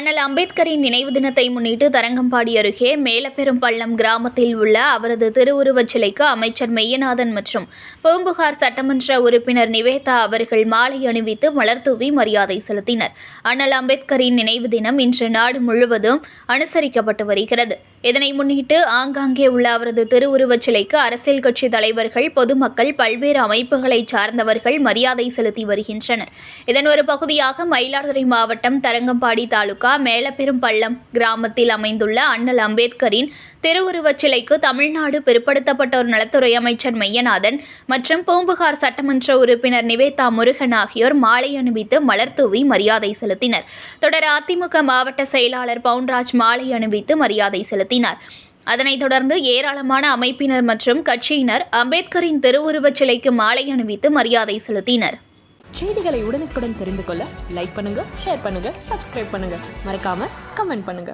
அம்பேத்கரின் நினைவு தினத்தை முன்னிட்டு தரங்கம்பாடி அருகே மேலப்பெரும்பள்ளம் கிராமத்தில் உள்ள அவரது திருவுருவச் சிலைக்கு அமைச்சர் மெய்யநாதன் மற்றும் பூம்புகார் சட்டமன்ற உறுப்பினர் நிவேதா அவர்கள் மாலை அணிவித்து மலர்தூவி மரியாதை செலுத்தினர். அண்ணல் அம்பேத்கரின் நினைவு தினம் இன்று நாடு முழுவதும் அனுசரிக்கப்பட்டு வருகிறது. இதனை முன்னிட்டு ஆங்காங்கே உள்ள அவரது திருவுருவச் சிலைக்கு அரசியல் கட்சி தலைவர்கள் பொதுமக்கள் பல்வேறு அமைப்புகளைச் சார்ந்தவர்கள் மரியாதை செலுத்தி வருகின்றனர். இதன் ஒரு பகுதியாக மயிலாடுதுறை மாவட்டம் தரங்கம்பாடி தாலுகா மேலப்பெரும்பள்ளம் கிராமத்தில் அமைந்துள்ள அண்ணல் அம்பேத்கரின் திருவுருவச் சிலைக்கு தமிழ்நாடு பிற்படுத்தப்பட்டோர் நலத்துறை அமைச்சர் மெய்யநாதன் மற்றும் பூம்புகார் சட்டமன்ற உறுப்பினர் நிவேதா முருகன் ஆகியோர் மாலை அணிவித்து மலர்தூவி மரியாதை செலுத்தினர். தொடர் அதிமுக மாவட்ட செயலாளர் பவுன்ராஜ் மாலை அணிவித்து மரியாதை செலுத்தினார் அதனைத் தொடர்ந்து ஏராளமான அமைப்பினர் மற்றும் கட்சியினர் அம்பேத்கரின் திருவுருவச் சிலைக்கு மாலை அணிவித்து மரியாதை செலுத்தினர். செய்திகளை உடனுக்குடன் தெரிந்து கொள்ள லைக் பண்ணுங்க ஷேர் பண்ணுங்க சப்ஸ்கிரைப் பண்ணுங்க. மறக்காம கமெண்ட் பண்ணுங்க.